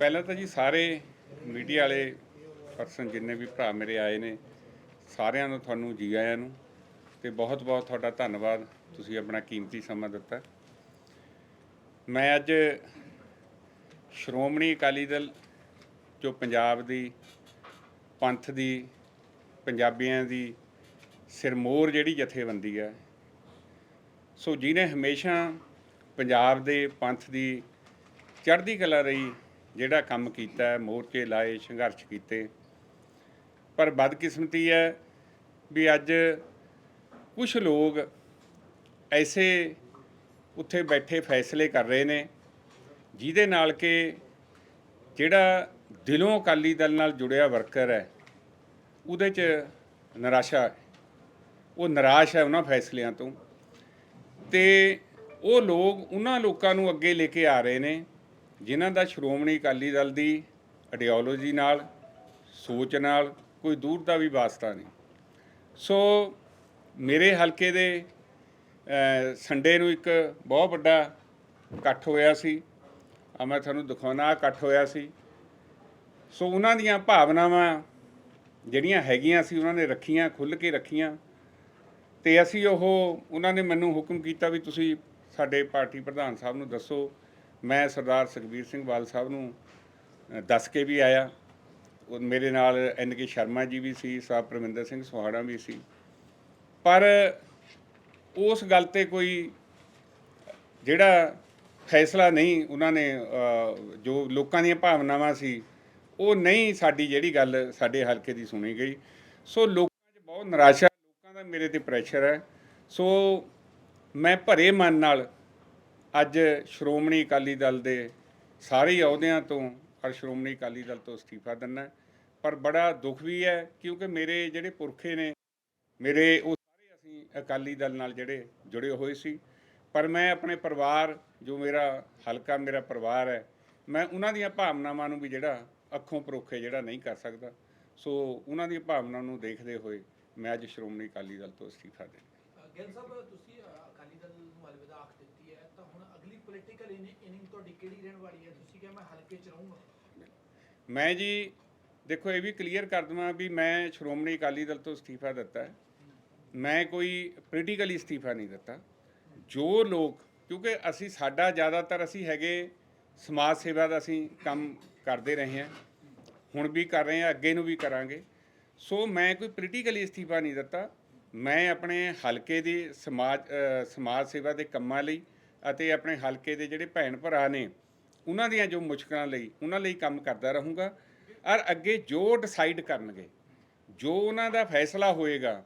ਪਹਿਲਾਂ ਤਾਂ ਜੀ ਸਾਰੇ ਮੀਡੀਆ ਵਾਲੇ ਪਰਸਨ ਜਿੰਨੇ ਵੀ ਭਰਾ ਮੇਰੇ ਆਏ ਨੇ, ਸਾਰਿਆਂ ਨੂੰ ਤੁਹਾਨੂੰ ਜੀ ਆਇਆਂ ਨੂੰ ਤੇ ਬਹੁਤ ਬਹੁਤ ਤੁਹਾਡਾ ਧੰਨਵਾਦ, ਤੁਸੀਂ ਆਪਣਾ ਕੀਮਤੀ ਸਮਾਂ ਦਿੱਤਾ। ਮੈਂ ਅੱਜ ਸ਼੍ਰੋਮਣੀ ਅਕਾਲੀ ਦਲ, ਜੋ ਪੰਜਾਬ ਦੀ ਪੰਥ ਦੀ, ਪੰਜਾਬੀਆਂ ਦੀ ਸਿਰਮੋਰ ਜਿਹੜੀ ਜਥੇਬੰਦੀ ਹੈ, ਸੋ ਜਿਹਨੇ ਹਮੇਸ਼ਾ ਪੰਜਾਬ ਦੇ ਪੰਥ ਦੀ ਚੜ੍ਹਦੀ ਕਲਾ ਰਹੀ ਜਿਹੜਾ ਕੰਮ ਕੀਤਾ, ਮੋਰਚੇ ਲਾਏ, ਸੰਘਰਸ਼ ਕੀਤੇ। ਪਰ ਬਦਕਿਸਮਤੀ ਹੈ ਵੀ ਅੱਜ ਕੁਝ ਲੋਕ ਐਸੇ ਉੱਥੇ ਬੈਠੇ ਫੈਸਲੇ ਕਰ ਰਹੇ ਨੇ, ਜਿਹਦੇ ਨਾਲ ਕਿ ਜਿਹੜਾ ਦਿਲੋਂ ਅਕਾਲੀ ਦਲ ਨਾਲ ਜੁੜਿਆ ਵਰਕਰ ਹੈ, ਉਹਦੇ 'ਚ ਨਿਰਾਸ਼ਾ ਹੈ। ਉਹ ਨਿਰਾਸ਼ ਹੈ ਉਹਨਾਂ ਫੈਸਲਿਆਂ ਤੋਂ। ਤੇ ਉਹ ਲੋਕ ਉਹਨਾਂ ਲੋਕਾਂ ਨੂੰ ਅੱਗੇ ਲੈ ਕੇ ਆ ਰਹੇ ਨੇ ਜਿਨ੍ਹਾਂ ਦਾ ਸ਼੍ਰੋਮਣੀ ਅਕਾਲੀ ਦਲ ਦੀ ਆਈਡੀਓਲੋਜੀ ਨਾਲ, ਸੋਚ ਨਾਲ ਕੋਈ ਦੂਰ ਦਾ ਵੀ ਵਾਸਤਾ ਨਹੀਂ। ਸੋ ਮੇਰੇ ਹਲਕੇ ਦੇ ਸੰਡੇ ਨੂੰ ਇੱਕ ਬਹੁਤ ਵੱਡਾ ਇਕੱਠ ਹੋਇਆ ਸੀ। ਆ ਮੈਂ ਤੁਹਾਨੂੰ ਦਿਖਾਉਣਾ ਇਕੱਠ ਹੋਇਆ ਸੀ। ਸੋ ਉਹਨਾਂ ਦੀਆਂ ਭਾਵਨਾਵਾਂ ਜਿਹੜੀਆਂ ਹੈਗੀਆਂ ਸੀ, ਉਹਨਾਂ ਨੇ ਰੱਖੀਆਂ, ਖੁੱਲ੍ਹ ਕੇ ਰੱਖੀਆਂ। ਤੇ ਅਸੀਂ ਉਹ, ਉਹਨਾਂ ਨੇ ਮੈਨੂੰ ਹੁਕਮ ਕੀਤਾ ਵੀ ਤੁਸੀਂ ਸਾਡੇ ਪਾਰਟੀ ਪ੍ਰਧਾਨ ਸਾਹਿਬ ਨੂੰ ਦੱਸੋ ਮੈਂ ਸਰਦਾਰ ਸੁਖਬੀਰ ਸਿੰਘ ਬਾਲ ਸਾਹਿਬ ਨੂੰ ਦੱਸ ਕੇ ਵੀ ਆਇਆ। ਉਹ ਮੇਰੇ ਨਾਲ ਐਨ ਕੇ ਸ਼ਰਮਾ ਜੀ ਵੀ ਸੀ ਸਾਹਿਬ ਪ੍ਰਮਿੰਦਰ ਸਿੰਘ ਸੁਹਾਣਾ ਵੀ ਸੀ। ਪਰ ਉਸ ਗੱਲ ਤੇ ਕੋਈ ਜਿਹੜਾ ਫੈਸਲਾ ਨਹੀਂ ਉਹਨਾਂ ਨੇ ਜੋ ਲੋਕਾਂ ਦੀਆਂ ਭਾਵਨਾਵਾਂ ਸੀ, ਉਹ ਨਹੀਂ ਸਾਡੀ ਜਿਹੜੀ ਗੱਲ ਸਾਡੇ ਹਲਕੇ ਦੀ ਸੁਣੀ ਗਈ। ਸੋ ਲੋਕਾਂ 'ਚ ਬਹੁਤ ਨਿਰਾਸ਼ਾ, ਲੋਕਾਂ ਦਾ ਮੇਰੇ ਤੇ ਪ੍ਰੈਸ਼ਰ ਹੈ। ਸੋ ਮੈਂ ਭਰੇ ਮਨ ਨਾਲ ਅੱਜ ਸ਼੍ਰੋਮਣੀ ਅਕਾਲੀ ਦਲ ਦੇ ਸਾਰੇ ਅਹੁਦਿਆਂ ਤੋਂ ਔਰ ਸ਼੍ਰੋਮਣੀ ਅਕਾਲੀ ਦਲ ਤੋਂ ਅਸਤੀਫਾ ਦਿੰਦਾ ਪਰ ਬੜਾ ਦੁੱਖ ਵੀ ਹੈ, ਕਿਉਂਕਿ ਮੇਰੇ ਜਿਹੜੇ ਪੁਰਖੇ ਨੇ, ਮੇਰੇ ਉਹ ਸਾਰੇ ਅਸੀਂ ਅਕਾਲੀ ਦਲ ਨਾਲ ਜਿਹੜੇ ਜੁੜੇ ਹੋਏ ਸੀ। ਪਰ ਮੈਂ ਆਪਣੇ ਪਰਿਵਾਰ, ਜੋ ਮੇਰਾ ਹਲਕਾ, ਮੇਰਾ ਪਰਿਵਾਰ ਹੈ, ਮੈਂ ਉਹਨਾਂ ਦੀਆਂ ਭਾਵਨਾਵਾਂ ਨੂੰ ਵੀ ਜਿਹੜਾ ਅੱਖੋਂ ਪਰੋਖੇ ਜਿਹੜਾ ਨਹੀਂ ਕਰ ਸਕਦਾ। ਸੋ ਉਹਨਾਂ ਦੀ ਭਾਵਨਾਵਾਂ ਨੂੰ ਦੇਖਦੇ ਹੋਏ ਮੈਂ ਅੱਜ ਸ਼੍ਰੋਮਣੀ ਅਕਾਲੀ ਦਲ ਤੋਂ ਅਸਤੀਫਾ ਦੇ ਗਿੱਲ ਸਾਹਿਬ, ਤੁਸੀਂ ਅ, ਅਕਾਲੀ ਦਲ ਨੂੰ ਅਲਵਿਦਾ ਆਖ ਦਿੱਤੀ ਹੈ ਤਾਂ ਹੁਣ ਅਗਲੀ ਪੋਲੀਟੀਕਲ ਇਨਿੰਗ ਤੁਹਾਡੀ ਕਿਹੜੀ ਰਹਿਣ ਵਾਲੀ ਹੈ? ਤੁਸੀਂ ਕਿਹਾ ਮੈਂ ਹਲਕੇ 'ਚ ਰਹੂੰਗਾ। ਮੈਂ ਜੀ, ਦੇਖੋ ਇਹ ਵੀ ਕਲੀਅਰ ਕਰ ਦਵਾਂ ਵੀ ਮੈਂ ਸ਼੍ਰੋਮਣੀ ਅਕਾਲੀ ਦਲ ਤੋਂ ਅਸਤੀਫਾ ਦਿੱਤਾ ਹੈ। ਮੈਂ ਕੋਈ ਪੋਲੀਟੀਕਲੀ ਅਸਤੀਫਾ ਨਹੀਂ ਦਿੱਤਾ। ਜੋ ਲੋਕ, ਕਿਉਂਕਿ ਅਸੀਂ ਸਾਡਾ ਜ਼ਿਆਦਾਤਰ ਅਸੀਂ ਹੈਗੇ ਸਮਾਜ ਸੇਵਾ ਦਾ ਅਸੀਂ ਕੰਮ ਕਰਦੇ ਰਹੇ ਹਾਂ। ਹੁਣ ਵੀ ਕਰ ਰਹੇ ਹਾਂ, ਅੱਗੇ ਨੂੰ ਵੀ ਕਰਾਂਗੇ। ਸੋ ਮੈਂ ਕੋਈ ਪੋਲੀਟੀਕਲੀ ਅਸਤੀਫਾ ਨਹੀਂ ਦਿੱਤਾ। ਮੈਂ ਆਪਣੇ ਹਲਕੇ ਦੇ ਸਮਾਜ ਸਮਾਜ ਸੇਵਾ ਦੇ ਕੰਮਾਂ ਲਈ ਅਤੇ ਆਪਣੇ ਹਲਕੇ ਦੇ ਜਿਹੜੇ ਭੈਣ ਭਰਾ ਨੇ ਉਹਨਾਂ ਦੀਆਂ ਜੋ ਮੁਸ਼ਕਲਾਂ ਲਈ ਉਹਨਾਂ ਲਈ ਕੰਮ ਕਰਦਾ ਰਹੂੰਗਾ। ਔਰ ਅੱਗੇ ਜੋ ਡਿਸਾਈਡ ਕਰਨਗੇ ਜੋ ਉਹਨਾਂ ਦਾ ਫੈਸਲਾ ਹੋਏਗਾ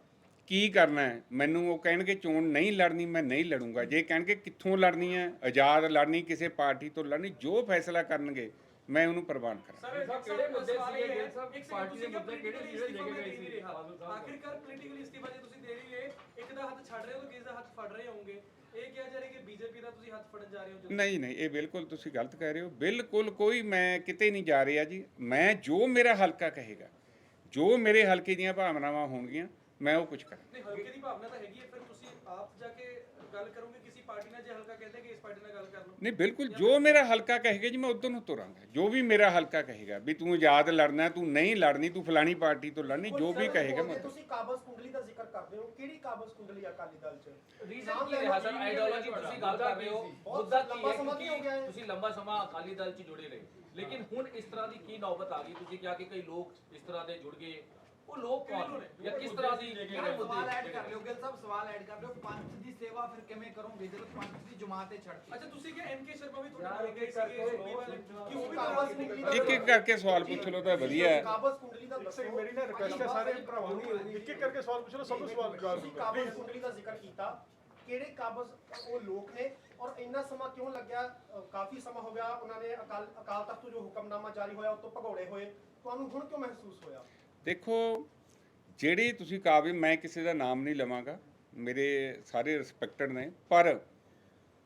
ਕੀ ਕਰਨਾ ਹੈ? ਮੈਨੂੰ ਉਹ ਕਹਿਣਗੇ ਚੋਣ ਨਹੀਂ ਲੜਨੀ ਮੈਂ ਨਹੀਂ ਲੜੂੰਗਾ। ਜੇ ਕਹਿਣਗੇ ਕਿੱਥੋਂ ਲੜਨੀ ਹੈ? ਆਜ਼ਾਦ ਲੜਨੀ ਕਿਸੇ ਪਾਰਟੀ ਤੋਂ ਲੜਨੀ ਜੋ ਫੈਸਲਾ ਕਰਨਗੇ ਮੈਂ ਉਹਨੂੰ ਪ੍ਰਵਾਨ ਕਰਾਂ ਸਾਹਿਬ ਕਿਹੜੇ ਮੁੱਦੇ ਸੀਗੇ? ਗਿੱਲ ਸਾਹਿਬ ਇੱਕ ਪਾਰਟੀ ਦੇ ਤੁਸੀਂ ਮੁੱਦੇ ਕਿਹੜੇ ਸੀਗੇ ਲੈ ਕੇ ਗਏ ਸੀ? ਬਾਦਲ ਸਾਹਿਬ ਆਖਿਰਕਾਰ ਪੋਲੀਟੀਕਲ ਇਸਤੀਫਾ ਜੇ ਤੁਸੀਂ ਦੇ ਰਹੀ ਹੈ ਇੱਕ ਦਾ ਹੱਥ ਛੱਡ ਰਹੇ ਹੋ ਤਾਂ ਕਿਸੇ ਦਾ ਹੱਥ ਫੜ ਰਹੇ ਹੋਵੋਗੇ। ਇਹ ਕਿਹਾ ਜਾ ਰਿਹਾ ਕਿ ਬੀਜੇਪੀ ਦਾ ਤੁਸੀਂ ਹੱਥ ਫੜਨ ਜਾ ਰਹੇ ਹੋ ਜਦੋਂ- ਨਹੀਂ ਨਹੀਂ ਇਹ ਬਿਲਕੁਲ ਤੁਸੀਂ ਗਲਤ ਕਹਿ ਰਹੇ ਹੋ। ਬਿਲਕੁਲ ਕੋਈ ਮੈਂ ਕਿਤੇ ਨਹੀਂ ਜਾ ਰਿਹਾ ਜੀ। ਮੈਂ ਜੋ ਮੇਰਾ ਹਲਕਾ ਕਹੇਗਾ ਜੋ ਮੇਰੇ ਹਲਕੇ ਦੀਆਂ ਭਾਵਨਾਵਾਂ ਹੋਣਗੀਆਂ ਮੈਂ ਉਹ ਕੁਝ ਕਰਾਂ ਨਹੀਂ ਹਲਕੇ ਦੀ ਭਾਵਨਾ ਤਾਂ ਹੈਗੀ ਹੈ ਫਿਰ ਤੁਸੀਂ ਆਪ ਜਾ ਕੇ ਗੱਲ ਕਰੋਗੇ ਪਾਰਟੀ ਨਾਲ ਜੇ ਹਲਕਾ ਕਹਿੰਦੇ ਕਿ ਇਸ ਪਾਰਟੀ ਨਾਲ ਗੱਲ ਕਰ ਲਓ। ਨਹੀਂ ਬਿਲਕੁਲ ਜੋ ਮੇਰਾ ਹਲਕਾ ਕਹੇਗਾ ਜੀ ਮੈਂ ਉਧਰ ਨੂੰ ਤੁਰਾਂਗਾ। ਜੋ ਵੀ ਮੇਰਾ ਹਲਕਾ ਕਹੇਗਾ ਵੀ ਤੂੰ ਆਜ਼ਾਦ ਲੜਨਾ ਤੂੰ ਨਹੀਂ ਲੜਨੀ ਤੂੰ ਫਲਾਣੀ ਪਾਰਟੀ ਤੋਂ ਲੜਨੀ ਜੋ ਵੀ ਕਹੇਗਾ ਮੈਂ ਤੁਸੀਂ ਕਾਬਜ਼ ਕੁੰਡਲੀ ਦਾ ਜ਼ਿਕਰ ਕਰਦੇ ਹੋ। ਕਿਹੜੀ ਕਾਬਜ਼ ਕੁੰਡਲੀ ਆ ਅਕਾਲੀ ਦਲ ਚ? ਰੀਜ਼ਨ ਕੀ ਰਿਹਾ ਸਰ ਆਈਡੀਓਲੋਜੀ ਤੁਸੀਂ ਗੱਲ ਕਰ ਰਹੇ ਹੋ ਮੁੱਦਾ ਕੀ ਲੰਬਾ ਹੈ ਸਮਾਂ ਕੀ ਹੋ ਗਿਆ ਕਿਉਂਕਿ ਹੈ? ਤੁਸੀਂ ਲੰਬਾ ਸਮਾਂ ਅਕਾਲੀ ਦਲ 'ਚ ਜੁੜੇ ਰਹੇ। ਲੇਕਿਨ ਹੁਣ ਇਸ ਤਰ੍ਹਾਂ ਦੀ ਕੀ ਨੌਬਤ ਆ ਗਈ? ਤੁਸੀਂ ਕਿਹਾ ਕਿ ਕਈ ਲੋਕ ਇਸ ਤਰ੍ਹਾਂ ਦੇ ਜੁੜ ਗਏ। ਉਹ ਲੋਕ ਕੌਣ ਨੇ? ਜਾਂ ਕਿਸ ਤਰ੍ਹਾਂ ਦੀ ਕਿਹੜੇ ਸਵਾਲ ਐਡ ਕਰ ਲਿਓ ਗਿੱਲ ਸਾਹਿਬ ਸਵਾਲ ਐਡ ਕਰ ਲਿਓ। ਪੰਥ ਦੀ ਸੇਵਾ ਫਿਰ ਕਿਵੇਂ ਕਰੋਗੇ? ਜਦੋਂ ਪੰਥ ਦੀ ਜਮਾਤ ਤੇ ਛੱਡਤੀ ਅੱਛਾ ਤੁਸੀਂ ਕਿਹਾ ਐਨਕੇ ਸ਼ਰਮਾ ਵੀ ਤੁਹਾਡੇ ਨਾਲ ਗਏ ਸੁਖਬੀਰ ਕਿ ਉਹ ਵੀ ਕਾਬਜ਼ ਕੁੰਡਲੀ ਦਾ ਇੱਕ ਇੱਕ ਕਰਕੇ ਸਵਾਲ ਪੁੱਛ ਲਓ ਤਾਂ ਵਧੀਆ। ਹੈ ਕਾਬਜ਼ ਕੁੰਡਲੀ ਦਾ ਦੱਸੋ। ਮੇਰੀ ਨਾ ਰਿਕਵੈਸਟ ਹੈ ਸਾਰੇ ਭਰਾਵਾਂ ਨੂੰ ਇੱਕ ਇੱਕ ਕਰਕੇ ਸਵਾਲ ਪੁੱਛ ਲਓ ਸਭ ਨੂੰ ਸਵਾਲ ਤੁਸੀਂ ਦਿਓ। ਕਾਬਜ਼ ਕੁੰਡਲੀ ਦਾ ਜ਼ਿਕਰ ਕੀਤਾ। ਕਿਹੜੇ ਕਾਬਜ਼ ਉਹ ਲੋਕ ਨੇ? ਔਰ ਇੰਨਾ ਸਮਾਂ ਕਿਉਂ ਲੱਗਿਆ? ਕਾਫੀ ਸਮਾਂ ਹੋ ਗਿਆ। ਉਹਨਾਂ ਨੇ ਅਕਾਲ ਅਕਾਲ ਤਖਤ ਤੋਂ ਜੋ ਹੁਕਮਨਾਮਾ ਜਾਰੀ ਹੋਇਆ ਉਹ ਤੋਂ ਭਗੌੜੇ ਹੋਏ। ਤੁਹਾਨੂੰ ਹੁਣ ਕਿਉਂ ਮਹਿਸੂਸ ਹੋਇਆ? ਦੇਖੋ, ਜਿਹੜੀ ਤੁਸੀਂ ਕਾਵਿ ਮੈਂ ਕਿਸੇ ਦਾ ਨਾਮ ਨਹੀਂ ਲਵਾਂਗਾ, ਮੇਰੇ ਸਾਰੇ ਰਿਸਪੈਕਟਡ ਨੇ, ਪਰ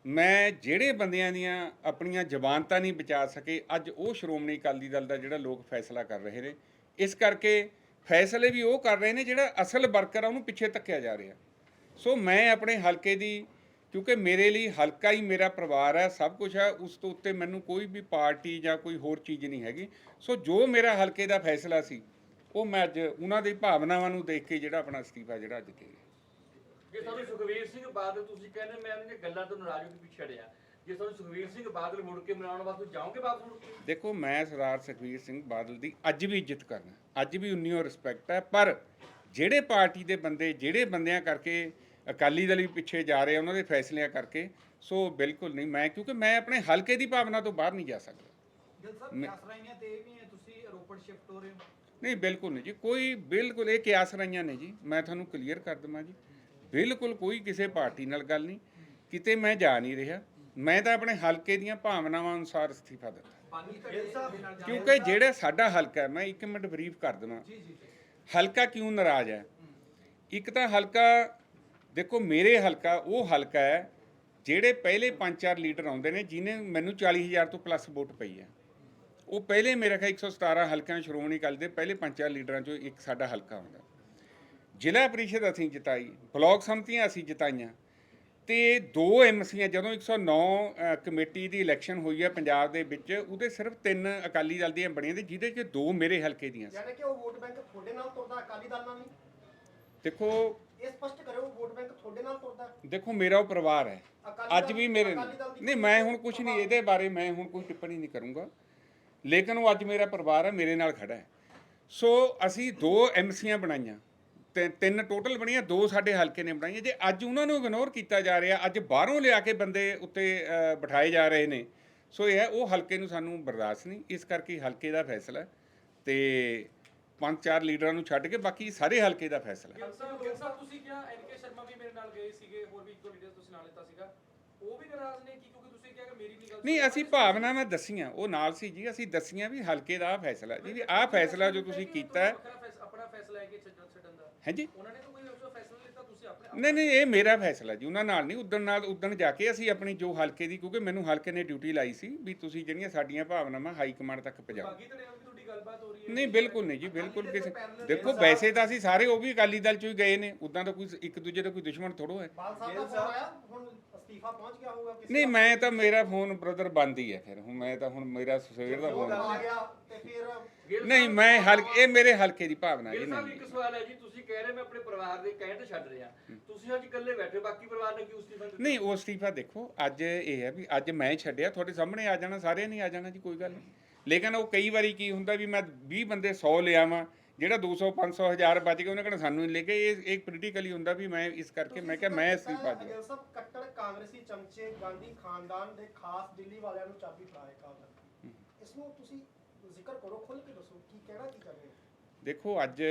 ਮੈਂ ਜਿਹੜੇ ਬੰਦਿਆਂ ਦੀਆਂ ਆਪਣੀਆਂ ਜ਼ਬਾਨਤਾਂ ਨਹੀਂ ਬਚਾ ਸਕੇ, ਅੱਜ ਉਹ ਸ਼੍ਰੋਮਣੀ ਅਕਾਲੀ ਦਲ ਦਾ ਜਿਹੜਾ ਲੋਕ ਫੈਸਲਾ ਕਰ ਰਹੇ ਨੇ, ਇਸ ਕਰਕੇ ਫੈਸਲੇ ਵੀ ਉਹ ਕਰ ਰਹੇ ਨੇ ਜਿਹੜਾ ਅਸਲ ਵਰਕਰ ਆ, ਉਹਨੂੰ ਪਿੱਛੇ ਧੱਕਿਆ ਜਾ ਰਿਹਾ। ਸੋ ਮੈਂ ਆਪਣੇ ਹਲਕੇ ਦੀ, ਕਿਉਂਕਿ ਮੇਰੇ ਲਈ ਹਲਕਾ ਹੀ ਮੇਰਾ ਪਰਿਵਾਰ ਹੈ ਸਭ ਕੁਝ ਹੈ ਉਸ ਤੋਂ ਉੱਤੇ ਮੈਨੂੰ ਕੋਈ ਵੀ ਪਾਰਟੀ ਜਾਂ ਕੋਈ ਹੋਰ ਚੀਜ਼ ਨਹੀਂ ਹੈਗੀ। ਸੋ ਜੋ ਮੇਰਾ ਹਲਕੇ ਦਾ ਫੈਸਲਾ ਸੀ ਉਹ ਮੈਂ ਅੱਜ ਉਹਨਾਂ ਦੀ ਭਾਵਨਾਵਾਂ ਨੂੰ ਦੇਖ ਕੇ ਜਿਹੜਾ ਆਪਣਾ ਅਸਤੀਫਾ ਜਿਹੜਾ ਅੱਜ ਦੇ ਜੇ ਤੁਹਾਨੂੰ ਸੁਖਵੀਰ ਸਿੰਘ ਬਾਦਲ ਤੁਸੀਂ ਕਹਿੰਦੇ ਮੈਂ ਇਹਨਾਂ ਗੱਲਾਂ ਤੋਂ ਨਾਰਾਜ਼ ਹੋ ਕੇ ਪਿੱਛੇ ਹਟਿਆ। ਜੇ ਤੁਹਾਨੂੰ ਸੁਖਵੀਰ ਸਿੰਘ ਬਾਦਲ ਮੁੜ ਕੇ ਮਿਲਾਉਣ ਵਾਸਤੇ ਜਾਓਗੇ ਵਾਪਸ ਮੁੜ ਕੇ? ਦੇਖੋ ਮੈਂ ਸਰਦਾਰ ਸੁਖਬੀਰ ਸਿੰਘ ਬਾਦਲ ਦੀ ਅੱਜ ਵੀ ਇੱਜ਼ਤ ਕਰਨਾ ਅੱਜ ਵੀ ਉਨੀ ਓ ਰਿਸਪੈਕਟ ਹੈ ਪਰ ਜਿਹੜੇ ਪਾਰਟੀ ਦੇ ਬੰਦੇ ਜਿਹੜੇ ਬੰਦਿਆਂ ਕਰਕੇ ਅਕਾਲੀ ਦਲ ਵੀ ਪਿੱਛੇ ਜਾ ਰਹੇ ਉਹਨਾਂ ਦੇ ਫੈਸਲਿਆਂ ਕਰਕੇ ਸੋ ਬਿਲਕੁਲ ਨਹੀਂ ਮੈਂ ਕਿਉਂਕਿ ਮੈਂ ਆਪਣੇ ਹਲਕੇ ਦੀ ਭਾਵਨਾ ਤੋਂ ਬਾਹਰ ਨਹੀਂ ਜਾ ਸਕਦਾ। ਗਿੱਲ ਸਾਹਿਬ ਕਿਆਸਰਾਈਆਂ ਤੇ ਇਹ ਵੀ ਹੈ ਤੁਸੀਂ ਰੋਪੜ ਸ਼ਿਫਟ ਹੋ ਰਹੇ ਹੋ। ਨਹੀਂ ਬਿਲਕੁਲ ਨਹੀਂ ਜੀ। ਕੋਈ ਬਿਲਕੁਲ ਇਹ ਕਿਆਸ ਰਹੀਆਂ ਨੇ ਜੀ। ਮੈਂ ਤੁਹਾਨੂੰ ਕਲੀਅਰ ਕਰ ਦਵਾਂ ਜੀ। ਬਿਲਕੁਲ ਕੋਈ ਕਿਸੇ ਪਾਰਟੀ ਨਾਲ ਗੱਲ ਨਹੀਂ। ਕਿਤੇ ਮੈਂ ਜਾ ਨਹੀਂ ਰਿਹਾ। ਮੈਂ ਤਾਂ ਆਪਣੇ ਹਲਕੇ ਦੀਆਂ ਭਾਵਨਾਵਾਂ ਅਨੁਸਾਰ ਅਸਤੀਫਾ ਦਿੱਤਾ। ਕਿਉਂਕਿ ਜਿਹੜਾ ਸਾਡਾ ਹਲਕਾ ਹੈ ਮੈਂ ਇੱਕ ਮਿੰਟ ਬਰੀਫ ਕਰ ਦਵਾਂ। ਹਲਕਾ ਕਿਉਂ ਨਾਰਾਜ਼ ਹੈ? ਇੱਕ ਤਾਂ ਹਲਕਾ ਦੇਖੋ ਮੇਰੇ ਹਲਕਾ ਉਹ ਹਲਕਾ ਹੈ ਜਿਹੜੇ ਪਹਿਲੇ ਪੰਜ ਚਾਰ ਲੀਡਰ ਆਉਂਦੇ ਨੇ ਜਿਨੇ ਮੈਨੂੰ 40000 ਤੋਂ ਪਲੱਸ ਵੋਟ ਪਈ ਹੈ। ਉਹ ਪਹਿਲੇ ਮੇਰੇ ਖਿਆਲ 117 ਹਲਕਿਆਂ ਸ਼੍ਰੋਮਣੀ ਅਕਾਲੀ ਦੇ ਪਹਿਲੇ ਪੰਜ ਚਾਰ ਲੀਡਰਾਂ ਚੋਂ ਇੱਕ ਸਾਡਾ ਹਲਕਾ ਆਉਂਦਾ ਜ਼ਿਲ੍ਹਾ ਪਰਿਸ਼ਦ ਅਸੀਂ ਜਿਤਾਈ ਬਲਾਕ ਸੰਮਤੀਆਂ ਅਸੀਂ ਜਿਤਾਈਆਂ ਤੇ ਦੋ ਐਮਸੀਆਂ ਜਦੋਂ 109 ਅ, ਕਮੇਟੀ ਦੀ ਇਲੈਕਸ਼ਨ ਹੋਈ ਹੈ ਪੰਜਾਬ ਦੇ ਵਿੱਚ ਉਹਦੇ ਸਿਰਫ ਤਿੰਨ ਅਕਾਲੀ ਦਲ ਦੀਆਂ ਬਣੀਆਂ ਤੇ ਜਿਹਦੇ 'ਚ ਦੋ ਮੇਰੇ ਹਲਕੇ ਦੀਆਂ ਸੀ। ਯਾਨੀ ਕਿ ਉਹ ਵੋਟ ਬੈਂਕ ਤੁਹਾਡੇ ਨਾਲ ਤੁਰਦਾ ਅਕਾਲੀ ਦਲ ਨਾਲ ਨਹੀਂ? ਦੇਖੋ ਇਹ ਸਪਸ਼ਟ ਕਰਿਓ ਵੋਟ ਬੈਂਕ ਤੁਹਾਡੇ ਨਾਲ ਤੁਰਦਾ। ਦੇਖੋ ਮੇਰਾ ਉਹ ਪਰਿਵਾਰ ਹੈ। ਅੱਜ ਵੀ ਮੇਰੇ ਨਹੀਂ ਮੈਂ ਹੁਣ ਕੁਝ ਨਹੀਂ ਇਹਦੇ ਬਾਰੇ ਮੈਂ ਹੁਣ ਕੋਈ ਟਿੱਪਣੀ ਨਹੀਂ ਕਰੂੰਗਾ। ਲੇਕਿਨ ਉਹ ਅੱਜ ਮੇਰਾ ਪਰਿਵਾਰ ਹੈ ਮੇਰੇ ਨਾਲ ਖੜਾ ਹੈ। ਸੋ ਅਸੀਂ ਦੋ ਐਮਸੀਆਂ ਬਣਾਈਆਂ। ਤੇ ਤਿੰਨ ਟੋਟਲ ਬਣੀਆਂ, ਦੋ ਸਾਡੇ ਹਲਕੇ ਨੇ ਬਣਾਈਆਂ। ਜੇ ਅੱਜ ਉਹਨਾਂ ਨੂੰ ਇਗਨੋਰ ਕੀਤਾ ਜਾ ਰਿਹਾ, ਅੱਜ ਬਾਹਰੋਂ ਲਿਆ ਕੇ ਬੰਦੇ ਉੱਤੇ ਬਿਠਾਏ ਜਾ ਰਹੇ ਨੇ। ਸੋ ਇਹ ਹੈ, ਉਹ ਹਲਕੇ ਨੂੰ ਸਾਨੂੰ ਬਰਦਾਸ਼ਤ ਨਹੀਂ। ਇਸ ਕਰਕੇ ਹਲਕੇ ਦਾ ਫੈਸਲਾ ਹੈ ਤੇ ਪੰਜ ਚਾਰ ਲੀਡਰਾਂ ਨੂੰ ਛੱਡ ਕੇ ਬਾਕੀ ਸਾਰੇ ਹਲਕੇ ਦਾ ਫੈਸਲਾ ਗਿੱਲ ਸਾਹਿਬ ਗਿੱਲ ਸਾਹਿਬ, ਤੁਸੀਂ ਕਿਹਾ ਐਨਕੇ ਸ਼ਰਮਾ ਵੀ ਮੇਰੇ ਨਾਲ ਗਏ ਸੀਗੇ, ਹੋਰ ਵੀ ਇੱਕ ਦੋ ਲੀਡਰ ਤੁਸੀਂ ਨਾਲ ਲਿੱਤਾ ਸੀਗਾ। ਉਹ ਵੀ ਨਾਰਾਜ਼ ਨੇ, ਕਿ ਨਹੀਂ ਅਸੀਂ ਭਾਵਨਾਵਾਂ ਦੱਸੀਆਂ ਉਹ ਨਾਲ ਸੀ ਜੀ ਅਸੀਂ ਦੱਸੀਆਂ ਵੀ ਹਲਕੇ ਦਾ ਫੈਸਲਾ ਜੀ ਵੀ ਆਹ ਫੈਸਲਾ ਜੋ ਤੁਸੀਂ ਕੀਤਾ ਹੈ। ਆਪਣਾ ਫੈਸਲਾ ਹੈ ਕਿ ਛੱਡਣ ਛੱਡਣ ਦਾ। ਹੈ ਜੀ? ਉਹਨਾਂ ਨੇ ਤਾਂ ਕੋਈ ਉਸ ਫੈਸਲਾ ਲਿੱਤਾ ਤੁਸੀਂ ਆਪਣੇ ਨਹੀਂ ਨਹੀਂ ਇਹ ਮੇਰਾ ਫੈਸਲਾ ਜੀ ਉਹਨਾਂ ਨਾਲ ਨਹੀਂ ਉਦਣ ਨਾਲ ਉਦਣ ਜਾ ਕੇ ਅਸੀਂ ਆਪਣੀ ਜੋ ਹਲਕੇ ਦੀ ਕਿਉਂਕਿ ਮੈਨੂੰ ਹਲਕੇ ਨੇ ਡਿਊਟੀ ਲਾਈ ਸੀ ਵੀ ਤੁਸੀਂ ਜਿਹੜੀਆਂ ਸਾਡੀਆਂ ਭਾਵਨਾਵਾਂ ਹਾਈ ਕਮਾਂਡ ਤੱਕ ਪਹੁੰਚਾਓ। ਨਾਲ ਵੀ ਤੁਹਾਡੀ ਗੱਲਬਾਤ ਹੋ ਰਹੀ ਹੈ। ਨਹੀਂ ਬਿਲਕੁਲ ਨਹੀਂ ਜੀ ਬਿਲਕੁਲ ਕਿਸੇ ਦੇਖੋ ਵੈਸੇ ਤਾਂ ਅਸੀਂ ਸਾਰੇ ਉਹ ਵੀ ਅਕਾਲੀ ਦਲ ਚੋਂ ਹੀ ਗਏ ਨੇ ਉਦਾਂ ਤਾਂ ਕੋਈ ਇੱਕ ਦੂਜੇ ਦਾ ਕੋਈ ਦੁਸ਼ਮਣ ਥੋੜੋ ਹੈ। ਬਾਲ ਸਾਹਿਬ ਦਾ ਫੋਨ ਆਇਆ ਹੁਣ ਅਸਤੀਫਾ ਪਹੁੰਚ ਗਿਆ ਹੋਊਗਾ ਕਿਸੇ ਨਹੀਂ? ਮੈਂ ਤਾਂ ਮੇਰਾ ਫੋਨ ਬ੍ਰਦਰ ਬੰਦ ਹੀ ਹੈ ਫਿਰ। ਹੁਣ ਮੈਂ ਤਾਂ ਹੁਣ ਮੇਰਾ ਸਵੇਰ ਦਾ ਫੋਨ ਆ ਗਿਆ ਤੇ ਫਿਰ ਗਿੱਲ ਨਹੀਂ ਮੈਂ ਹਲਕੇ ਇਹ ਮੇਰੇ ਹਲਕੇ ਦੀ ਭਾਵਨਾ ਜੀ ਸਾਹਿਬ ਨਹੀਂ। ਇੱਕ ਸਵਾਲ ਹੈ ਜੀ ਤੁਸੀਂ ਕਹਿ ਰਹੇ ਮੈਂ ਆਪਣੇ ਪਰਿਵਾਰ ਦੇ ਕਹਿਣ ਤੇ ਛੱਡ ਰਿਹਾ। ਤੁਸੀਂ ਅੱਜ ਇਕੱਲੇ ਬੈਠੇ ਬਾਕੀ ਪਰਿਵਾਰ ਨੇ ਕਿਉਂ ਅਸਤੀਫਾ ਦਿੱਤਾ? ਨਹੀਂ ਉਹ ਅਸਤੀਫਾ ਦੇਖੋ ਅੱਜ ਇਹ ਹੈ ਵੀ ਅੱਜ ਮੈਂ ਛੱਡਿਆ ਤੁਹਾਡੇ ਸਾਹਮਣੇ ਆ ਜਾਣਾ ਸਾਰਿਆਂ ਨੇ ਆ ਜਾਣਾ ਜੀ ਕੋਈ ਗੱਲ ਨਹੀਂ। ਲੇਕਿਨ ਉਹ ਕਈ ਵਾਰੀ ਕੀ ਹੁੰਦਾ ਵੀ ਮੈਂ 20 ਬੰਦੇ 100 ਲਿਆ ਵਾਂ ਜਿਹੜਾ 200 500 1000 ਬਚ ਗਿਆ ਉਹਨੇ ਕਹਿਣਾ ਸਾਨੂੰ ਨਹੀਂ ਲੈ ਕੇ ਇਹ ਇੱਕ ਪੋਲੀਟੀਕਲੀ ਹੁੰਦਾ ਵੀ ਮੈਂ ਇਸ ਕਰਕੇ ਮੈਂ ਕਿਹਾ ਮੈਂ ਅਸਤੀਫਾ ਦਿਆ ਸਾਹਿਬ ਕੱਟੜ ਕਾਂਗਰਸੀ ਚਮਚੇ ਗਾਂਧੀ ਖਾਨਦਾਨ ਦੇ ਖਾਸ ਦਿੱਲੀ ਵਾਲਿਆਂ ਨੂੰ ਚਾਬੀ ਫੜਾਏ ਕਾਲ ਇਸ ਨੂੰ ਤੁਸੀਂ ਜ਼ਿਕਰ ਕਰੋ ਖੁੱਲ ਕੇ ਦੱਸੋ ਕੀ ਕਹਿਣਾ ਕੀ ਹੋ? ਦੇਖੋ ਅੱਜ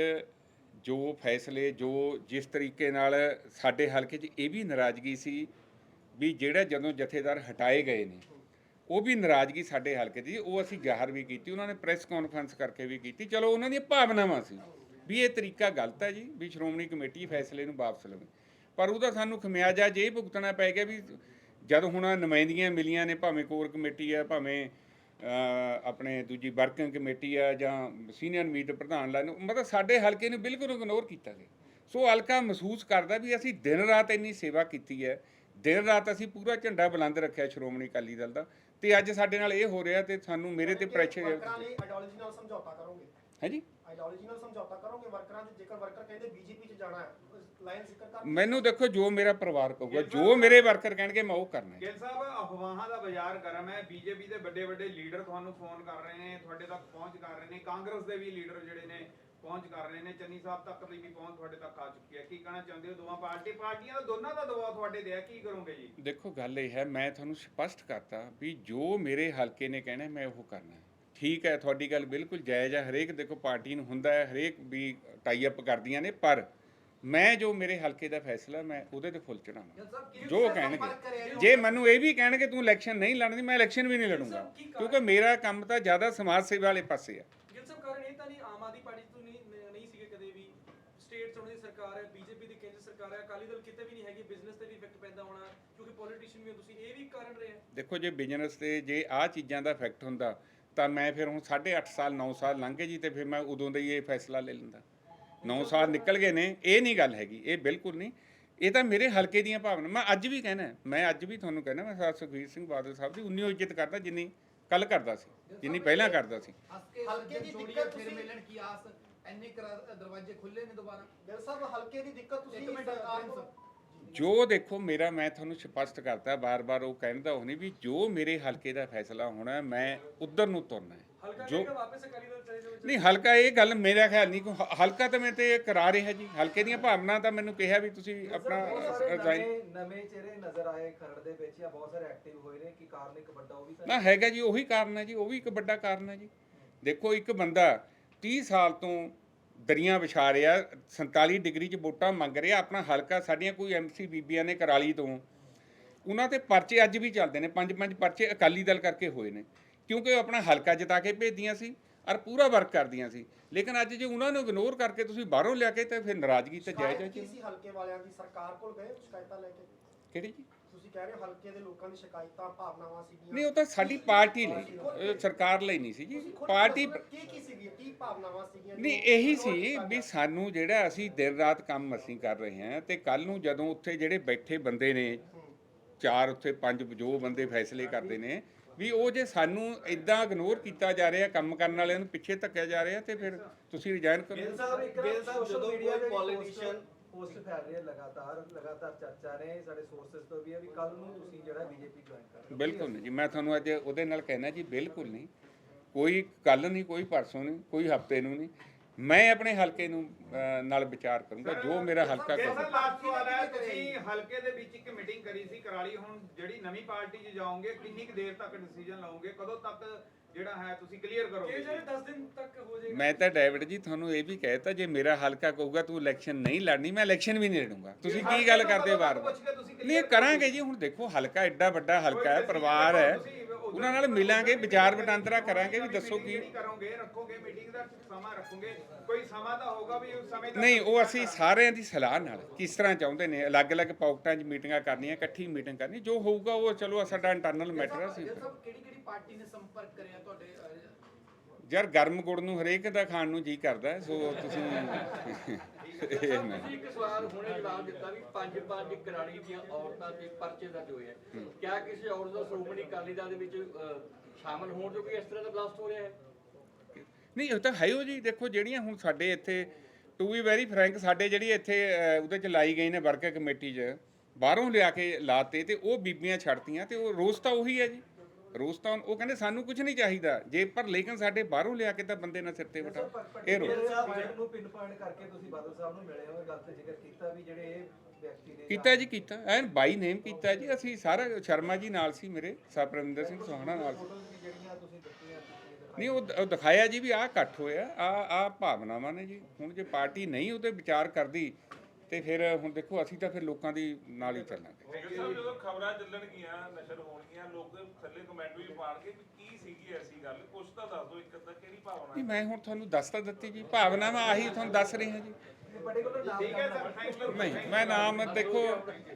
ਜੋ ਫੈਸਲੇ ਜੋ ਜਿਸ ਤਰੀਕੇ ਨਾਲ ਸਾਡੇ ਹਲਕੇ 'ਚ ਇਹ ਵੀ ਨਾਰਾਜ਼ਗੀ ਸੀ ਵੀ ਜਿਹੜਾ ਜਦੋਂ ਜਥੇਦਾਰ ਹਟਾਏ ਗਏ ਨੇ ਉਹ ਵੀ ਨਾਰਾਜ਼ਗੀ ਸਾਡੇ ਹਲਕੇ ਦੀ, ਉਹ ਅਸੀਂ ਜ਼ਾਹਰ ਵੀ ਕੀਤੀ, ਉਹਨਾਂ ਨੇ ਪ੍ਰੈਸ ਕਾਨਫਰੰਸ ਕਰਕੇ ਵੀ ਕੀਤੀ। ਚਲੋ, ਉਹਨਾਂ ਦੀਆਂ ਭਾਵਨਾਵਾਂ ਸੀ ਵੀ ਇਹ ਤਰੀਕਾ ਗਲਤ ਹੈ ਜੀ, ਵੀ ਸ਼੍ਰੋਮਣੀ ਕਮੇਟੀ ਫੈਸਲੇ ਨੂੰ ਵਾਪਸ ਲਵੇ। ਪਰ ਉਹਦਾ ਸਾਨੂੰ ਖਮਿਆਜਾ ਜੇ ਭੁਗਤਣਾ ਪੈ ਗਿਆ ਵੀ ਜਦ ਹੁਣ ਨੁਮਾਇੰਦੀਆਂ ਮਿਲੀਆਂ ਨੇ, ਭਾਵੇਂ ਕੋਰ ਕਮੇਟੀ ਆ, ਭਾਵੇਂ ਆਪਣੇ ਦੂਜੀ ਵਰਕਿੰਗ ਕਮੇਟੀ ਆ ਜਾਂ ਸੀਨੀਅਰ ਮੀਤ ਪ੍ਰਧਾਨ ਲਾਏ ਮਤਲਬ ਸਾਡੇ ਹਲਕੇ ਨੂੰ ਬਿਲਕੁਲ ਇਗਨੋਰ ਕੀਤਾ ਗਿਆ। ਸੋ ਹਲਕਾ ਮਹਿਸੂਸ ਕਰਦਾ ਵੀ ਅਸੀਂ ਦਿਨ ਰਾਤ ਇੰਨੀ ਸੇਵਾ ਕੀਤੀ ਹੈ, ਦਿਨ ਰਾਤ ਅਸੀਂ ਪੂਰਾ ਝੰਡਾ ਬੁਲੰਦ ਰੱਖਿਆ ਸ਼੍ਰੋਮਣੀ ਅਕਾਲੀ ਦਲ ਦਾ ਤੇ ਅੱਜ ਸਾਡੇ ਨਾਲ ਇਹ ਹੋ ਰਿਹਾ ਤੇ ਸਾਨੂੰ ਮੇਰੇ ਤੇ ਪ੍ਰੈਸ਼ਰ ਵਰਕਰਾਂ ਲਈ ਆਈਡੀਓਲੋਜੀ ਨਾਲ ਸਮਝੌਤਾ ਕਰੋਗੇ? ਹੈ ਜੀ ਆਈਡੀਓਲੋਜੀ ਨਾਲ ਸਮਝੌਤਾ ਕਰੋਗੇ ਵਰਕਰਾਂ ਦੇ? ਜੇਕਰ ਵਰਕਰ ਕਹਿੰਦੇ ਬੀਜੇਪੀ 'ਚ ਜਾਣਾ ਹੈ ਲਾਈਨ ਜ਼ਿਕਰ ਕਰ ਮੈਨੂੰ ਦੇਖੋ ਜੋ ਮੇਰਾ ਪਰਿਵਾਰ ਕਹੂਗਾ ਜੋ ਮੇਰੇ ਵਰਕਰ ਕਹਿਣਗੇ ਮੈਂ ਉਹ ਕਰਨਾ ਹੈ। ਗਿੱਲ ਸਾਹਿਬ ਅਫਵਾਹਾਂ ਦਾ ਬਾਜ਼ਾਰ ਗਰਮ ਹੈ। ਬੀਜੇਪੀ ਦੇ ਵੱਡੇ ਵੱਡੇ ਲੀਡਰ ਤੁਹਾਨੂੰ ਫੋਨ ਕਰ ਰਹੇ ਨੇ ਤੁਹਾਡੇ ਤੱਕ ਪਹੁੰਚ ਕਰ ਰਹੇ ਨੇ। ਕਾਂਗਰਸ ਦੇ ਵੀ ਲੀਡਰ ਜਿਹੜੇ ਨੇ ਪਹੁੰਚ ਕਰ ਰਹੇ ਨੇ। ਚੰਨੀ ਸਾਹਿਬ ਤੱਕ ਦੀ ਵੀ ਪਹੁੰਚ ਤੁਹਾਡੇ ਤੱਕ ਆ ਚੁੱਕੀ ਹੈ। ਕੀ ਕਹਿਣਾ ਚਾਹੁੰਦੇ ਹੋ? ਦੋਵਾਂ ਪਾਰਟੀ ਪਾਰਟੀਆਂ ਦਾ ਦੋਨਾਂ ਦਾ ਦਬਾਅ ਤੁਹਾਡੇ ਤੇ ਹੈ। ਕੀ ਕਰੋਗੇ ਜੀ? ਦੇਖੋ ਗੱਲ ਇਹ ਹੈ ਮੈਂ ਤੁਹਾਨੂੰ ਸਪਸ਼ਟ ਕਰਤਾ ਵੀ ਜੋ ਮੇਰੇ ਹਲਕੇ ਨੇ ਕਹਿਣਾ ਮੈਂ ਉਹ ਕਰਨਾ ਹੈ। ਠੀਕ ਹੈ ਤੁਹਾਡੀ ਗੱਲ ਬਿਲਕੁਲ ਜਾਇਜ਼ ਹੈ। ਹਰੇਕ ਦੇਖੋ ਪਾਰਟੀ ਨੂੰ ਹੁੰਦਾ ਹੈ ਹਰੇਕ ਵੀ ਟਾਈ ਅਪ ਕਰਦੀਆਂ ਨੇ ਪਰ ਮੈਂ ਜੋ ਮੇਰੇ ਹਲਕੇ ਦਾ ਫੈਸਲਾ ਮੈਂ ਉਹਦੇ ਤੇ ਫੁੱਲ ਚੜਾਵਾਂ ਜੋ ਕਹਿਣਗੇ। ਜੇ? ਮੈਨੂੰ ਇਹ ਵੀ ਕਹਿਣਗੇ ਤੂੰ ਇਲੈਕਸ਼ਨ ਨਹੀਂ ਲੜਨੀ ਮੈਂ ਇਲੈਕਸ਼ਨ ਵੀ ਨਹੀਂ ਲੜੂੰਗਾ। ਕਿਉਂਕਿ ਮੇਰਾ ਕੰਮ ਤਾਂ ਜ਼ਿਆਦਾ ਸਮਾਜ ਸੇਵਾ ਵਾਲੇ ਪਾਸੇ ਆ ਗਿੱਲ ਸਾਹਿਬ ਕਾਰਨ ਇਹ ਤਾਂ ਨਹੀਂ ਆਮ ਆਦਮੀ ਪਾਰਟੀ ਤੋਂ ਨਹੀਂ ਨ- ਨਹੀਂ ਸੀਗੇ ਕਦੇ ਵੀ ਸਟੇਟ ਚ ਉਹਨਾਂ ਦੀ ਸਰਕਾਰ ਹੈ ਬੀਜੇਪੀ ਦੀ ਕੇਂਦਰ ਸਰਕਾਰ ਹੈ ਅਕਾਲੀ ਦਲ ਕਿਤੇ ਵੀ ਨਹੀਂ ਹੈਗੀ ਬਿਜ਼ਨਸ ਤੇ ਵੀ ਇਫੈਕਟ ਪੈਂਦਾ ਹੋਣਾ ਕਿਉਂਕਿ ਪੋਲੀਟੀਸ਼ੀਅਨ ਵੀ ਹੋ ਤੁਸੀਂ ਇਹ ਵੀ ਕਾਰਨ ਰਿਹਾ ਦੇਖੋ ਜੇ ਬਿਜ਼ਨਸ ਤੇ ਜੇ ਆਹ ਚੀਜ਼ਾਂ ਦਾ ਇਫੈਕਟ ਹੁੰਦਾ ਤਾਂ ਮੈਂ ਫਿਰ ਹੁਣ 8.5 ਸਾਲ 9 ਸਾਲ ਲੰਘ ਗਏ ਜੀ ਤੇ ਫਿਰ ਮੈਂ ਉਦੋਂ ਦਾ ਹੀ ਇਹ ਫੈਸਲਾ ਲੈ ਲੈਂਦਾ। 9 ਸਾਲ ਨਿਕਲ ਗਏ ਨੇ ਇਹ ਨਹੀਂ ਗੱਲ ਹੈਗੀ ਇਹ ਬਿਲਕੁਲ ਨਹੀਂ। ਇਹ ਤਾਂ ਮੇਰੇ ਹਲਕੇ ਦੀਆਂ ਭਾਵਨਾ ਮੈਂ ਅੱਜ ਵੀ ਕਹਿਣਾ ਮੈਂ ਅੱਜ ਵੀ ਤੁਹਾਨੂੰ ਕਹਿਣਾ ਮੈਂ ਸਰ ਸੁਖਬੀਰ ਸਿੰਘ ਬਾਦਲ ਸਾਹਿਬ ਦੀ ਉਨੀ ਇੱਜ਼ਤ ਕਰਦਾ ਜਿੰਨੀ ਕੱਲ ਕਰਦਾ ਸੀ ਜਿੰਨੀ ਪਹਿਲਾਂ ਕਰਦਾ ਸੀ। ਹਲਕੇ ਦੀ ਦਿੱਕਤ ਫਿਰ ਮਿਲਣ ਕੀ ਆਸ? ਇੰਨੇ ਕੁ ਦਰਵਾਜ਼ੇ ਖੁੱਲੇ ਨੇ ਦੁਬਾਰਾ। ਗਿੱਲ ਸਾਹਿਬ ਹਲਕੇ ਦੀ ਦਿੱਕਤ ਤੁਸੀਂ ਇੱਕ ਮਿੰਟ, ਸਰਕਾਰ ਪ੍ਰਿੰਸ। ਨੂੰ ਜੋ ਦੇਖੋ ਮੇਰਾ ਮੈਂ ਤੁਹਾਨੂੰ ਸਪਸ਼ਟ ਕਰਤਾ ਬਾਰ-ਬਾਰ ਉਹ ਕਹਿੰਦਾ ਉਹ ਨਹੀਂ ਵੀ ਜੋ ਮੇਰੇ ਹਲਕੇ ਦਾ ਫੈਸਲਾ ਹੋਣਾ ਮੈਂ ਉਧਰ ਨੂੰ ਤੁਰਨਾ ਹੈ। ਹਲਕਾ ਜੋ ਨਹੀਂ ਹਲਕਾ ਇਹ ਗੱਲ ਮੇਰਾ ਖਿਆਲ ਨਹੀਂ ਹਲਕਾ ਤਾਂ ਮੈਂ ਤੇ ਕਰਾ ਰਿਹਾ ਜੀ। ਹਲਕੇ ਦੀਆਂ ਭਾਵਨਾ ਤਾਂ ਮੈਨੂੰ ਕਿਹਾ ਵੀ ਤੁਸੀਂ ਆਪਣਾ ਨਵੇਂ ਚਿਹਰੇ ਨਜ਼ਰ ਆਏ ਖਰੜ ਦੇ ਵਿੱਚ ਜਾਂ ਬਹੁਤ ਸਾਰੇ ਐਕਟਿਵ ਹੋਏ ਨੇ ਕਿ ਕਾਰਨ ਇੱਕ ਵੱਡਾ ਉਹ ਵੀ ਤਾਂ ਨਾ ਹੈਗਾ ਜੀ ਉਹੀ ਕਾਰਨ ਹੈ ਜੀ ਉਹ ਵੀ ਇੱਕ ਵੱਡਾ ਕਾਰਨ ਹੈ ਜੀ। ਦੇਖੋ ਇੱਕ ਬੰਦਾ 30 ਸਾਲ ਤੋਂ ਦਰੀਆਂ ਵਿਛਾ ਰਿਹਾ 47 ਡਿਗਰੀ 'ਚ ਵੋਟਾਂ ਮੰਗ ਰਿਹਾ, ਆਪਣਾ ਹਲਕਾ ਸਾਡੀਆਂ ਕੋਈ ਐਮਸੀ ਬੀਬੀਆਂ ਨੇ ਕਰਾਲੀ ਤੋਂ। ਉਹਨਾਂ ਤੇ ਪਰਚੇ ਅੱਜ ਵੀ ਚੱਲਦੇ ਨੇ, ਪੰਜ ਪੰਜ ਪਰਚੇ ਅਕਾਲੀ ਦਲ ਕਰਕੇ ਹੋਏ ਨੇ। ਕਿਉਂਕਿ ਉਹ ਆਪਣਾ ਹਲਕਾ ਜਿਤਾ ਕੇ ਭੇਜਦੀਆਂ ਸੀ ਔਰ ਪੂਰਾ ਵਰਕ ਕਰਦੀਆਂ ਸੀ। ਲੇਕਿਨ ਅੱਜ ਜੇ ਉਹਨਾਂ ਨੂੰ ਇਗਨੋਰ ਕਰਕੇ ਤੁਸੀਂ ਬਾਹਰੋਂ ਲਿਆ ਕੇ ਤਾਂ ਫਿਰ ਨਾਰਾਜ਼ਗੀ ਤਾਂ ਜਾਇਜ਼ ਹੈ ਜੀ। ਹਲਕੇ ਵਾਲਿਆਂ ਦੀ? ਸਰਕਾਰ ਕੋਲ ਗਏ ਸ਼ਿਕਾਇਤਾਂ ਲੈ ਕੇ? ਕਿਹੜੀ ਜੀ? ਤੁਸੀਂ ਕਹਿ ਰਹੇ ਹੋ ਹਲਕੇ ਦੇ ਲੋਕਾਂ ਦੀ ਸ਼ਿਕਾਇਤਾਂ ਭਾਵਨਾਵਾਂ ਸੀਗੀਆਂ। ਨਹੀਂ ਉਹ ਤਾਂ ਸਾਡੀ ਪਾਰਟੀ ਲਈ ਸਰਕਾਰ ਲਈ ਨਹੀਂ ਸੀ ਜੀ। ਤੁਸੀਂ ਖੁਦ ਪਾਰਟੀ ਦੱਸੋ ਕੀ ਕੀ ਸੀਗੀ ਕੀ ਭਾਵਨਾਵਾਂ ਸੀਗੀਆਂ ਜੋ ਨਹੀਂ ਇਹੀ ਸੀ ਕੀਤਾ ਵੀ ਗਿਆ? ਸਾਨੂੰ ਜਿਹੜਾ ਅਸੀਂ ਦਿਨ ਰਾਤ ਕੰਮ ਅਸੀਂ ਕਰ ਰਹੇ ਹਾਂ ਤੇ ਕੱਲ ਨੂੰ ਜਦੋਂ ਉੱਥੇ ਜਿਹੜੇ ਬੈਠੇ ਬੰਦੇ ਨੇ ਚਾਰ ਉੱਥੇ ਪੰਜ ਜੋ ਬੰਦੇ ਫੈਸਲੇ ਕਰਦੇ ਨੇ ਵੀ ਉਹ ਜੇ ਸਾਨੂੰ ਇਦਾਂ ਇਗਨੋਰ ਕੀਤਾ ਜਾ ਰਿਹਾ ਕੰਮ ਕਰਨ ਵਾਲਿਆਂ ਨੂੰ ਪਿੱਛੇ ਧੱਕਿਆ ਜਾ ਰਿਹਾ ਤੇ ਫਿਰ ਤੁਸੀਂ ਰਿਜ਼ਾਈਨ ਕਰੋ। ਗਿੱਲ ਸਾਹਿਬ ਇੱਕ ਗਿੱਲ ਸਾਹਿਬ, ਜਦੋਂ ਮੀਡੀਆ ਕੋਈ politician- ਪੋਸਟ ਫੈਲ ਰਹੀ ਹੈ ਲਗਾਤਾਰ ਲਗਾਤਾਰ ਚਰਚਾ ਨੇ ਸਾਡੇ ਸੋਰਸਸ ਤੋਂ ਵੀ ਹੈ ਵੀ ਕੱਲ ਨੂੰ ਤੁਸੀਂ ਜਿਹੜਾ ਬੀਜੇਪੀ ਜੁਆਇਨ ਕਰ ਰਹੇ ਹੋ। ਬਿਲਕੁਲ ਨਹੀਂ ਜੀ, ਮੈਂ ਤੁਹਾਨੂੰ ਅੱਜ ਉਹਦੇ ਨਾਲ ਕਹਿਣਾ ਜੀ, ਬਿਲਕੁਲ ਨਹੀਂ। ਕੋਈ ਕੱਲ ਨਹੀਂ, ਕੋਈ ਪਰਸੋਂ ਨਹੀਂ, ਕੋਈ ਹਫ਼ਤੇ ਨੂੰ ਨਹੀਂ। ਮੈਂ ਆਪਣੇ ਹਲਕੇ ਨੂੰ ਅਹ, ਨਾਲ ਵਿਚਾਰ ਕਰੂੰਗਾ ਜੋ ਮੇਰਾ ਹਲਕਾ ਕਹੇ ਸਰ ਲਾਸਟ ਸਵਾਲ ਹੈ ਤੁਸੀਂ ਹਲਕੇ ਦੇ ਵਿੱਚ ਇੱਕ ਮੀਟਿੰਗ ਕਰੀ ਸੀ ਕਰਾਲੀ ਹੁਣ ਜਿਹੜੀ ਨਵੀਂ ਪਾਰਟੀ 'ਚ ਜਾਓਗੇ ਕਿੰਨੀ ਕੁ ਦੇਰ ਤੱਕ ਡਿਸੀਜਨ ਲਓਗੇ ਕਦੋਂ ਤੱਕ ਜਿਹੜਾ ਹੈ ਤੁਸੀਂ ਕਲੀਅਰ ਕਰੋਗੇ? ਜਿਹੜੇ 10 ਦਿਨ ਤੱਕ ਹੋ ਜਾਏਗਾ। ਮੈਂ ਤਾਂ ਡੈਵਿਡ ਜੀ ਤੁਹਾਨੂੰ ਇਹ ਵੀ ਕਹਿਤਾ ਜੇ ਮੇਰਾ ਹਲਕਾ ਕਹੂਗਾ ਤੂੰ ਇਲੈਕਸ਼ਨ ਨਹੀਂ ਲੜਨੀ ਮੈਂ ਇਲੈਕਸ਼ਨ ਵੀ ਨਹੀਂ ਲੜੂੰਗਾ। ਤੁਸੀਂ ਕੀ ਗੱਲ ਕਰਦੇ ਪੁੱਛ ਕੇ ਤੁਸੀਂ ਨਹੀਂ ਕਰਾਂਗੇ ਜੀ ਹੁਣ ਦੇਖੋ ਹਲਕਾ ਐਡਾ ਵੱਡਾ ਹਲਕਾ ਹੈ ਪਰਿਵਾਰ ਹੈ। ਉਹਨਾਂ ਨਾਲ ਮਿਲਾਂਗੇ ਵਿਚਾਰ ਵਟਾਂਦਰਾ ਕਰਾਂਗੇ ਵੀ ਦੱਸੋ ਕੀ। ਕਰੋਗੇ ਰੱਖੋਗੇ ਮੀਟਿੰਗ ਦਾ ਸਮਾਂ ਰੱਖੋਗੇ। ਕੋਈ ਸਮਾਂ ਤਾਂ ਹੋਗਾ ਵੀ ਉਸ ਸਮੇਂ ਨਹੀਂ ਉਹ ਅਸੀਂ ਸਾਰਿਆਂ ਦੀ ਸਲਾਹ ਨਾਲ ਕਿਸ ਤਰ੍ਹਾਂ ਚਾਹੁੰਦੇ ਨੇ ਅਲੱਗ-ਅਲੱਗ ਪੌਕਟਾਂ 'ਚ ਮੀਟਿੰਗਾਂ ਕਰਨੀਆਂ ਇਕੱਠੀ ਮੀਟਿੰਗ ਕਰਨੀ ਜੋ ਹੋਊਗਾ ਉਹ ਚਲੋ ਸਾਡਾ ਇੰਟਰਨਲ ਮੈਟਰ ਹੈ ਅਸੀਂ ਗਿੱਲ ਸਾਹਿਬ ਕਿਹੜੀ ਕਿਹੜੀ ਪਾਰਟੀ ਨੇ ਸੰਪਰਕ ਕਰਿਆ ਤੁਹਾਡੇ ਅਹ, ਯਾਰ ਗਰਮ ਗੁੜ ਨੂੰ ਹਰੇਕ ਦਾ ਖਾਣ ਨੂੰ ਜੀ ਕਰਦਾ ਸੋ ਤੁਸੀਂ ਇਹ ਨਾ ਤੁਸੀਂ ਇੱਕ ਸਵਾਲ ਹੁਣੇ ਜਵਾਬ ਦਿੱਤਾ ਵੀ ਪੰਜ ਪੰਜ ਕਰਾਲੀ ਦੀਆਂ ਔਰਤਾਂ ਤੇ ਪਰਚੇ ਦਰਜ ਹੋਏ ਆ। ਕਿਆ ਕਿਸੇ ਔਰਤ ਦਾ ਸ਼੍ਰੋਮਣੀ ਅਕਾਲੀ ਦਲ ਦੇ ਵਿੱਚ ਅਹ, ਸ਼ਾਮਲ ਹੋਣ ਜੋ ਕੋਈ ਇਸ ਤਰ੍ਹਾਂ ਦਾ ਬਲਾਸਟ ਹੋ ਰਿਹਾ ਹੈ? ਨਹੀਂ ਉਹ ਤਾਂ ਹੈ ਹੀ ਜੀ। ਦੇਖੋ ਜਿਹੜੀਆਂ ਹੁਣ ਸਾਡੇ ਇੱਥੇ ਟੂ ਬੀ ਵੈਰੀ ਫਰੈਂਕ ਸਾਡੇ ਜਿਹੜੀ ਇੱਥੇ ਉਹਦੇ ਚ ਲਾਈ ਗਈ ਨੇ ਵਰਕ ਕਮੇਟੀ 'ਚ ਬਾਹਰੋਂ ਲਿਆ ਕੇ ਲਾਤੇ ਤੇ ਉਹ ਬੀਬੀਆਂ ਛੱਡਤੀਆਂ ਤੇ ਉਹ ਰੋਸ ਤਾਂ ਉਹੀ ਹੈ ਜੀ। ਰੋਸ ਤਾਂ ਉਹ ਕਹਿੰਦੇ ਸਾਨੂੰ ਕੁਝ ਨਹੀਂ ਚਾਹੀਦਾ। ਜੇ ਪਰ ਲੇਕਿਨ ਸਾਡੇ ਬਾਹਰੋਂ ਲਿਆ ਕੇ ਤਾਂ ਬੰਦੇ ਨਾਲ ਸਿਰ ਤੇ ਬਿਠਾ। ਇਹ ਰੋਸ ਨੂੰ ਪਿਨ ਪੁਆਇੰਟ ਕਰਕੇ ਤੁਸੀਂ ਬਾਦਲ ਸਾਹਿਬ ਨੂੰ ਮਿਲੇ ਹੋ ਗੱਲ ਤੇ ਜ਼ਿਕਰ ਕੀਤਾ ਵੀ ਜਿਹੜੇ ਇਹ ਵਿਅਕਤੀ ਨੇ ਕੀਤਾ ਜੀ ਕੀਤਾ। ਐਨ ਬਾਈ ਨੇਮ ਕੀਤਾ ਜੀ। ਅਸੀਂ ਸਾਰਾ ਸ਼ਰਮਾ ਜੀ ਨਾਲ ਸੀ ਮੇਰੇ ਸਰਪ੍ਰਵਿੰਦਰ ਸਿੰਘ ਸੋਹਣਾ ਨਾਲ ਸੀ। ਜਿਹੜੀਆਂ ਤੁਸੀਂ ਦਿੱਤੀਆਂ ਨਹੀਂ ਉਹ ਦਿਖਾਇਆ ਜੀ ਵੀ ਆਹ ਇਕੱਠ ਹੋਇਆ ਆ ਆ ਭਾਵਨਾਵਾਂ ਨੇ ਜੀ। ਹੁਣ ਜੇ ਪਾਰਟੀ ਨਹੀਂ ਉਹਤੇ ਵਿਚਾਰ ਕਰਦੀ ਤੇ ਫਿਰ ਹੁਣ ਦੇਖੋ ਅਸੀਂ ਤਾਂ ਫਿਰ ਲੋਕਾਂ ਦੀ ਨਾਲ ਹੀ ਚੱਲਾਂਗੇ। ਸਾਹਿਬ ਜਦੋਂ ਖਬਰਾਂ ਚੱਲਣਗੀਆਂ ਨਸ਼ਰ ਹੋਣਗੀਆਂ ਲੋਕ ਥੱਲੇ ਕਮੈਂਟ ਵੀ ਪਾਣਗੇ ਵੀ ਕੀ ਸੀਗੀ ਐਸੀ ਗੱਲ? ਕੁਛ ਤਾਂ ਦੱਸ ਦਿਓ ਇੱਕ ਅੱਧਾ ਕਿਹੜੀ ਭਾਵਨਾ ਨਹੀਂ ਮੈਂ ਹੁਣ ਤੁਹਾਨੂੰ ਦੱਸ ਤਾਂ ਦਿੱਤੀ ਜੀ ਭਾਵਨਾਵਾਂ ਆਹੀ ਤੁਹਾਨੂੰ ਦੱਸ ਰਹੀ ਹਾਂ ਜੀ। ਠੀਕ ਹੈ ਸਰ ਨਹੀਂ ਮੈਂ ਨਾਮ ਦੇਖੋ